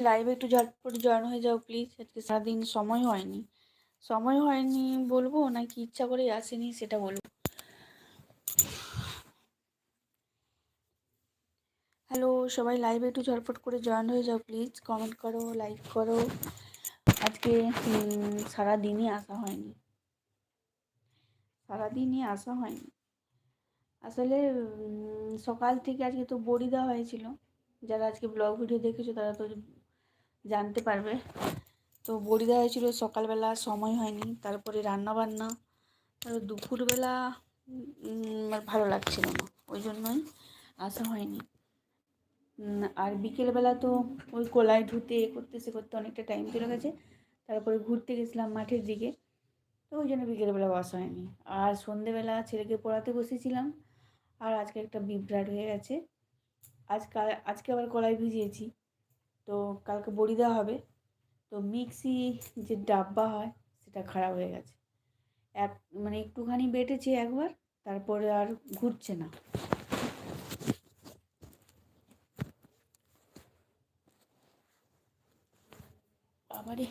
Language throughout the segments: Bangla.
লাইভে একটু ঝটপট জয়েন হয়ে যাও প্লিজ আজকে সারাদিন সময় হয়নি। সময় হয়নি বলব নাকি ইচ্ছা করে আসেনি সেটা বলব। হ্যালো সবাই লাইভে একটু ঝটপট করে জয়েন হয়ে যাও প্লিজ কমেন্ট করো লাইক করো। আজকে সারাদিনই আসা হয়নি। সারাদিনই আসা হয়নি। আসলে সকাল থেকে আজকে তো বড়ি দেওয়া হয়েছিল। যারা আজকে ব্লগ ভিডিও দেখেছ তারা তো জানতে পারবে। তো বড়ি দেওয়া হয়েছিল সকালবেলা, সময় হয়নি। তারপরে রান্না বান্না তারপর দুপুরবেলা আর ভালো লাগছিল না। ওই জন্যই আসা হয়নি। আর বিকেলবেলা তো ওই কলাই ধুতে এ করতে, সে করতে অনেকটা টাইম চলে গেছে। তারপরে ঘুরতে গেছিলাম মাঠের দিকে। তো ওই জন্য বিকেলবেলা বসা হয়নি। আর সন্ধেবেলা ছেলেকে পড়াতে বসেছিলাম। আর আজকে একটা বিভ্রাট হয়ে গেছে। আজকে আজকে আবার কলাই ভিজিয়েছি। তো কালকে বড়ি দেওয়া হবে। তো মিক্সি যে ডাব্বা হয়, সেটা খারাপ হয়ে গেছে। এক মানে একটুখানি বেটেছে একবার, তারপরে আর ঘুরছে না। আবারে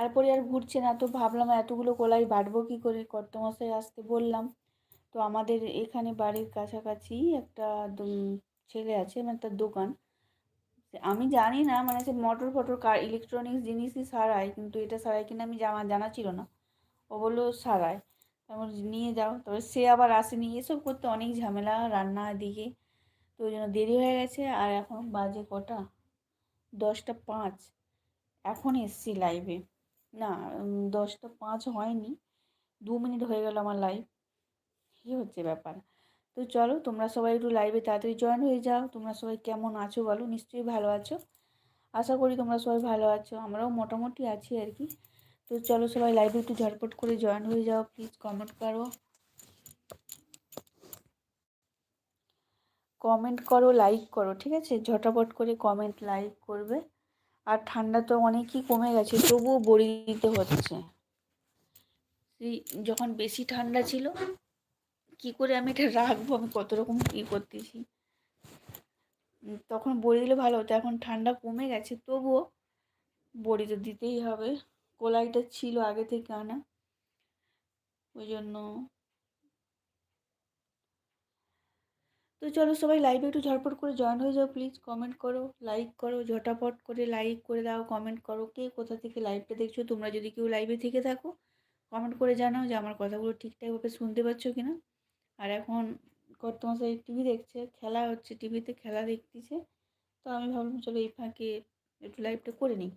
তারপরে আর ঘুরছে না। তো ভাবলাম এতগুলো কলাই বাটবো কী করে? কর্তমশাই আসতে বললাম। তো আমাদের এখানে বাড়ির কাছাকাছি একটা ছেলে আছে মানে তার দোকান। আমি জানি না মানে সে মোটর ফটর কার ইলেকট্রনিক্স জিনিসই সারায়, কিন্তু এটা সারায় কিনা আমি জানা জানা ছিল না। ও বলল সারায়। তারপর নিয়ে যাও। তারপর সে আবার আসেনি। এসব করতে অনেক ঝামেলা, রান্না দিকে। তো ওই জন্য দেরি হয়ে গেছে। আর এখন বাজে কটা? দশটা পাঁচ। এখন এসছি লাইভে না দশটা পাঁচ হয়নি। দু মিনিট হয়ে গেল আমার লাইভ কী হচ্ছে ব্যাপার। তো চলো, তোমরা সবাই একটু লাইভে তাড়াতাড়ি জয়েন হয়ে যাও। তোমরা সবাই কেমন আছো বলো? নিশ্চয়ই ভালো আছো। আশা করি তোমরা সবাই ভালো আছো। আমরাও মোটামুটি আছি আর কি। তো চলো সবাই লাইভে একটু ঝটপট করে জয়েন হয়ে যাও। প্লিজ কমেন্ট করো। কমেন্ট করো লাইক করো, ঠিক আছে? ঝটাপট করে কমেন্ট লাইক করবে। আর ঠান্ডা তো অনেকই কমে গেছে, তবুও বড়ি দিতে হচ্ছে। যখন বেশি ঠান্ডা ছিল, কি করে আমি এটা রাখব? আমি কত রকম কী করতেছি। তখন বড়ি দিলে ভালো হতো, এখন ঠান্ডা কমে গেছে, তবুও বড়ি তো দিতেই হবে। কলাইটা ছিল আগে থেকে আনা। ওই জন্য তো চলো সবাই লাইভে একটু ঝটপট করে জয়েন হয়ে যাও প্লিজ কমেন্ট করো লাইক করো, ঝটাপট করে লাইক করে দাও কমেন্ট করো কে কোথা থেকে লাইভটা দেখছ, তোমরা যদি কেউ লাইভে থেকে থাকো কমেন্ট করে জানাও যে আমার কথাগুলো ঠিকঠাকভাবে শুনতে পাচ্ছ কি না আর এখন কর্তমশাই টিভি দেখছে, খেলা হচ্ছে টিভিতে খেলা দেখতেছে। তো আমি ভাবলাম চলো এই ফাঁকে একটু লাইভটা করে নিই,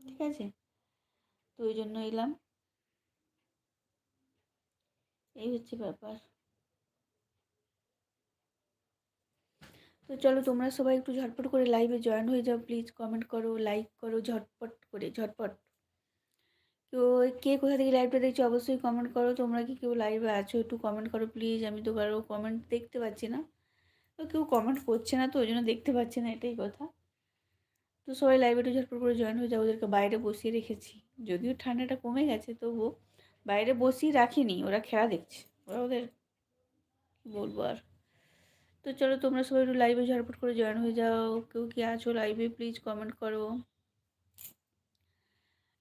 ঠিক আছে? তো ওই জন্য এলাম। এই হচ্ছে ব্যাপার। তো চলো তোমরা সবাই একটু ঝটপট করে লাইভে জয়েন হয়ে যাও প্লিজ কমেন্ট করো লাইক করো, ঝটপট করে, ঝটপট। কেউ কে কোথা থেকে লাইভটা দেখছ অবশ্যই কমেন্ট করো, তোমরা কি কেউ লাইভে আছো একটু কমেন্ট করো প্লিজ আমি তো কারও কমেন্ট দেখতে পাচ্ছি না। তো কেউ কমেন্ট করছে না তো, ওই জন্য দেখতে পাচ্ছি না, এটাই কথা। তো সবাই লাইভে একটু ঝটপট করে জয়েন হয়ে যাও, ওদেরকে বাইরে বসিয়ে রেখেছি। যদিও ঠান্ডাটা কমে গেছে, তবুও বাইরে বসিয়ে রাখিনি, ওরা খেলা দেখছে। ওরা ওদের বলব আর? তো চলো তোমরা সবাই একটু লাইভে ঝটপট করে জয়েন হয়ে যাও। কেউ কি আছো লাইভে প্লিজ কমেন্ট করো।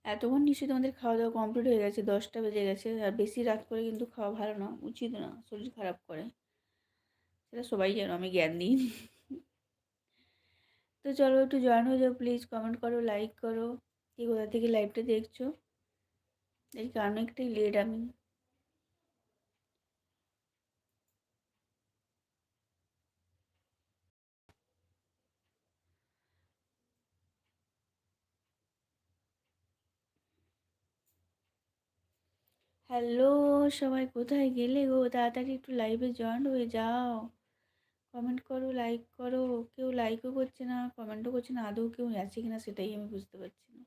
এতক্ষণ নিশ্চয়ই তোমাদের খাওয়া দাওয়া কমপ্লিট হয়ে গেছে, দশটা বেজে গেছে। আর বেশি রাত করে কিন্তু খাওয়া ভালো না, উচিত না, শরীর খারাপ করে। সেটা সবাই যেন আমি জ্ঞান দিই তো চলো একটু জয়েন হয়ে যাও প্লিজ কমেন্ট করো লাইক করো। কি কোথা থেকে লাইভটা দেখছ? এই অনেকটাই লেট আমি। হ্যালো, সবাই কোথায় গেলে গো? তাড়াতাড়ি একটু লাইভে জয়েন হয়ে যাও। কমেন্ট করো লাইক করো। কেউ লাইকও করছে না কমেন্টও করছে না, আদৌ কেউ আছে কিনা সেটাই আমি বুঝতে পারছি না।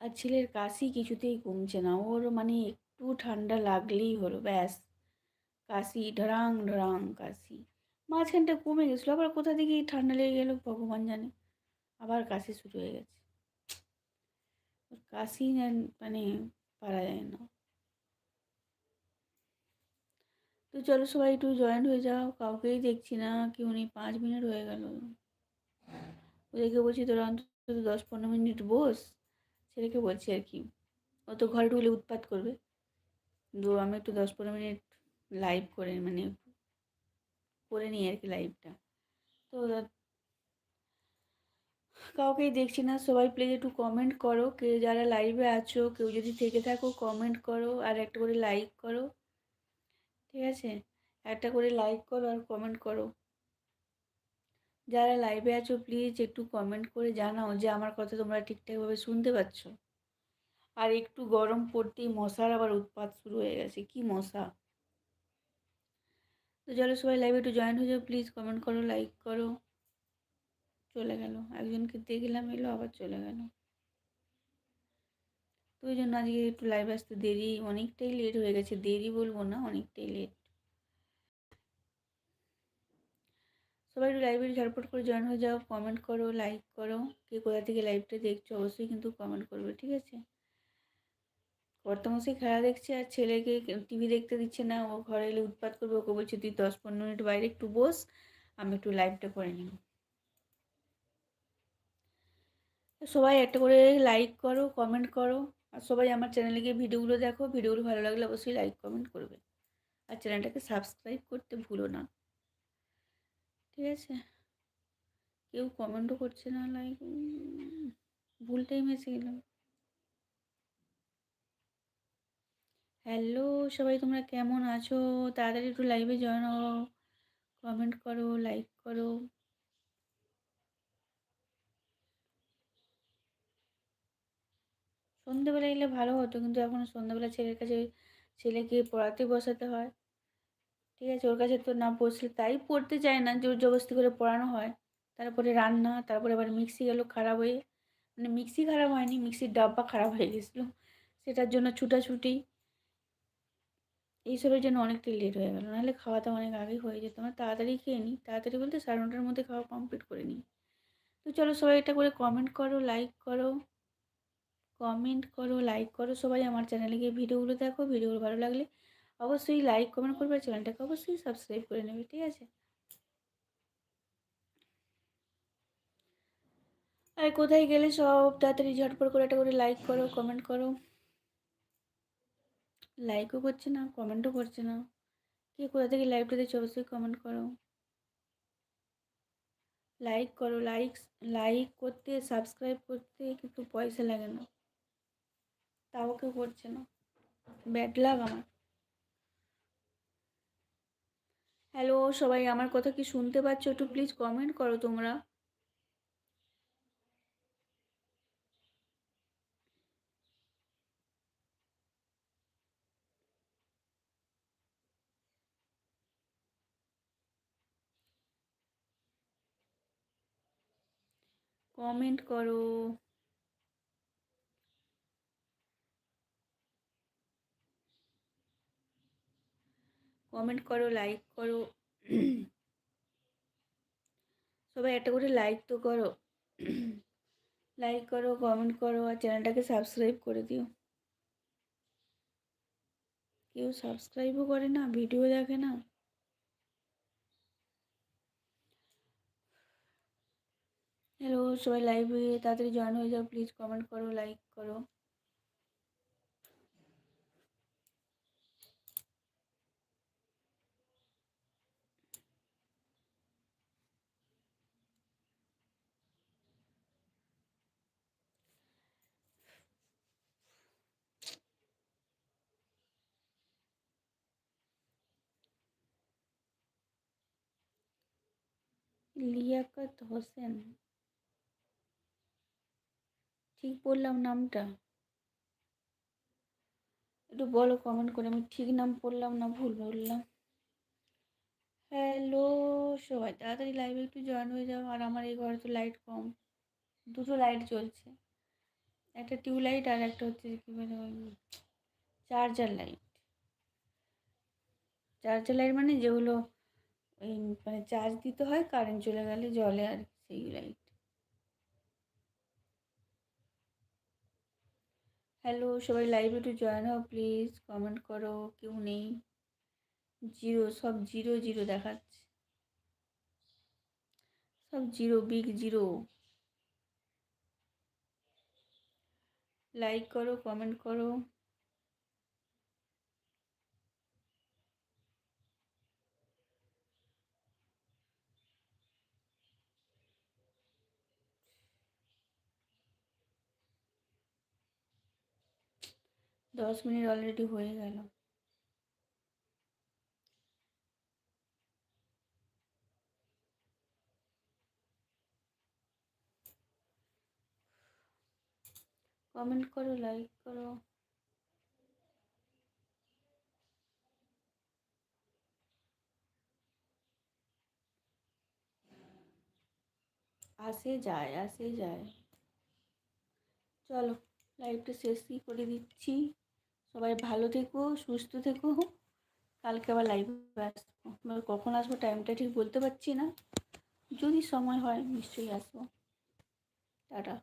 আর ছেলের কাশি কিছুতেই কমছে না। ওর মানে একটু ঠান্ডা লাগলেই হলো, ব্যাস। কাশি, ঢরাং ঢরাং কাশি। মাঝখানটা কমে গেছিল, আবার কোথা থেকে ঠান্ডা লেগে গেলো ভগবান জানে। আবার কাশি শুরু হয়ে গেছে। কাশি না- মানে পারা যায় না তো চলো সবাই একটু জয়েন্ট হয়ে যাও কাউকেই দেখছি না কেউ নেই পাঁচ মিনিট হয়ে গেল ওদেরকে বলছি তোরা অন্তত দশ পনেরো মিনিট বস ছেলেকে বলছি আর কি ও তো ঘরে ঢুকলে উৎপাত করবে তো আমি একটু দশ পনেরো মিনিট লাইভ করে মানে করে নিই আর কি লাইভটা তো কাউকেই দেখছি না, সবাই প্লিজ একটু কমেন্ট করো। কে যারা লাইভে আছো, কেউ যদি থেকে থাকো কমেন্ট করো আর একটা করে লাইক করো। ঠিক আছে? একটা করে লাইক করো আর কমেন্ট করো। যারা লাইভে আছো প্লিজ একটু কমেন্ট করে জানাও যে আমার কথা তোমরা ঠিকঠাকভাবে শুনতে পাচ্ছ। আর একটু গরম পড়তেই মশার আবার উৎপাত শুরু হয়ে গেছে, কি মশা? তো চলো সবাই লাইভে একটু জয়েন হয়ে যাও প্লিজ কমেন্ট করো লাইক করো। চলে গেল। একজনকে দেখলাম এলো, আবার চলে গেল। তো ওই জন্য আজকে একটু লাইভ আসতে দেরি, অনেকটাই লেট হয়ে গেছে। দেরি বলব না, অনেকটাই লেট সবাই একটু লাইভে ঝটপট করে জয়েন হয়ে যাও। কমেন্ট করো লাইক করো। কে কোথা থেকে লাইভটা দেখছ, অবশ্যই কিন্তু কমেন্ট করবে, ঠিক আছে? কর্তামশাই খেলা দেখছে আর ছেলেকে টিভি দেখতে দিচ্ছে না। ও ঘরে এলে উৎপাত করবে, ওকে বলছে, তুই দশ পনেরো মিনিট বাইরে একটু বস, আমি একটু লাইভটা করে নিব। সবাই একটা করে লাইক করো কমেন্ট করো। আর সবাই আমার চ্যানেলে গিয়ে ভিডিওগুলো দেখো। ভিডিওগুলো ভালো লাগলে অবশ্যই লাইক কমেন্ট করবে। আর চ্যানেলটাকে সাবস্ক্রাইব করতে ভুলো না। ঠিক আছে? কেউ কমেন্টও করছে না লাইক ভুল টাইম এসে গেলাম। হ্যালো সবাই তোমরা কেমন আছো? তাড়াতাড়ি একটু লাইভে জয়েন হও। কমেন্ট করো লাইক করো। সন্ধ্যেবেলা এলে ভালো হতো। কিন্তু এখন সন্ধ্যেবেলা ছেলের কাছে ছেলেকে পড়াতে বসাতে হয়। ঠিক আছে, ওর কাছে তো না বসলে তাই পড়তে চায় না। জোর জবস্তি করে পড়ানো হয়। তারপরে রান্না, তারপরে আবার মিক্সি গেল খারাপ হয়ে মানে মিক্সি খারাপ হয়নি, মিক্সির ডাব্বা খারাপ হয়ে গেছিল। সেটার জন্য ছুটাছুটি। এইসবের জন্য অনেকটাই লেট হয়ে গেল। নাহলে খাওয়াটা অনেক আগেই হয়ে যেত। আমরা তাড়াতাড়ি খেয়ে নিই। তাড়াতাড়ি বলতে সাড়ে নটার মধ্যে খাওয়া কমপ্লিট করে নিই। তো চলো সবাই এটা করে কমেন্ট করো লাইক করো। কমেন্ট করো লাইক করো, সবাই আমার চ্যানেলে গিয়ে ভিডিওগুলো দেখো, ভিডিওগুলো ভালো লাগলে অবশ্যই লাইক কমেন্ট করবে চ্যানেলটাকে অবশ্যই সাবস্ক্রাইব করে নেবে, ঠিক আছে? আর কোথায় গেলে সব তাড়াতাড়ি ঝটপট করে একটা করে লাইক করো কমেন্ট করো? লাইকও করছে না কমেন্টও করছে না। কে কোথা থেকে লাইভটা দেখছ অবশ্যই কমেন্ট করো। লাইক করো লাইক লাইক করতে সাবস্ক্রাইব করতে কিন্তু পয়সা লাগে না। তাও কেউ করছে না। ব্যাড লাগ আমার। হ্যালো সবাই আমার কথা কি শুনতে পাচ্ছ একটু প্লিজ কমেন্ট করো তোমরা। কমেন্ট করো। কমেন্ট করো লাইক করো। সবাই একটা করে লাইক তো করো। লাইক করো কমেন্ট করো, আর চ্যানেলটাকে সাবস্ক্রাইব করে দিও। কেউ সাবস্ক্রাইবও করে না ভিডিও দেখে না। হ্যালো সবাই লাইভে তাড়াতাড়ি জয়েন হয়ে যাও প্লিজ কমেন্ট করো লাইক করো। লিয়াকত হোসেন। ঠিক বললাম নামটা। একটু বলো কমেন্ট করে, আমি ঠিক নাম পড়লাম না ভুল বললাম। হ্যালো সবাই তাড়াতাড়ি লাইভে একটু জয়েন হয়ে যাও, আর আমার এই ঘরে তো লাইট কম। দুটো লাইট জ্বলছে। একটা টিউব লাইট আর একটা হচ্ছে কী বলে চার্জার লাইট চার্জার লাইট মানে যেগুলো ওই মানে চার্জ দিতে হয় কারেন্ট চলে গেলে জলে আর সেই লাইট হ্যালো সবাই লাইভে একটু জয়েন হও প্লিজ কমেন্ট করো, কেউ নেই। জিরো সব জিরো জিরো দেখাচ্ছে। সব জিরো বিগ জিরো লাইক করো কমেন্ট করো। দশ মিনিট অলরেডি হয়ে গেল কমেন্ট করো লাইক করো আসে যায় আসে যায় চলো লাইভটা শেষই করে দিচ্ছি সবাই ভালো থেকো, সুস্থ থেকো। কালকে আবার লাইভে আসব। কখন আসব টাইমটা ঠিক বলতে পারছি না। যদি সময় হয় নিশ্চয়ই আসব। টাটা।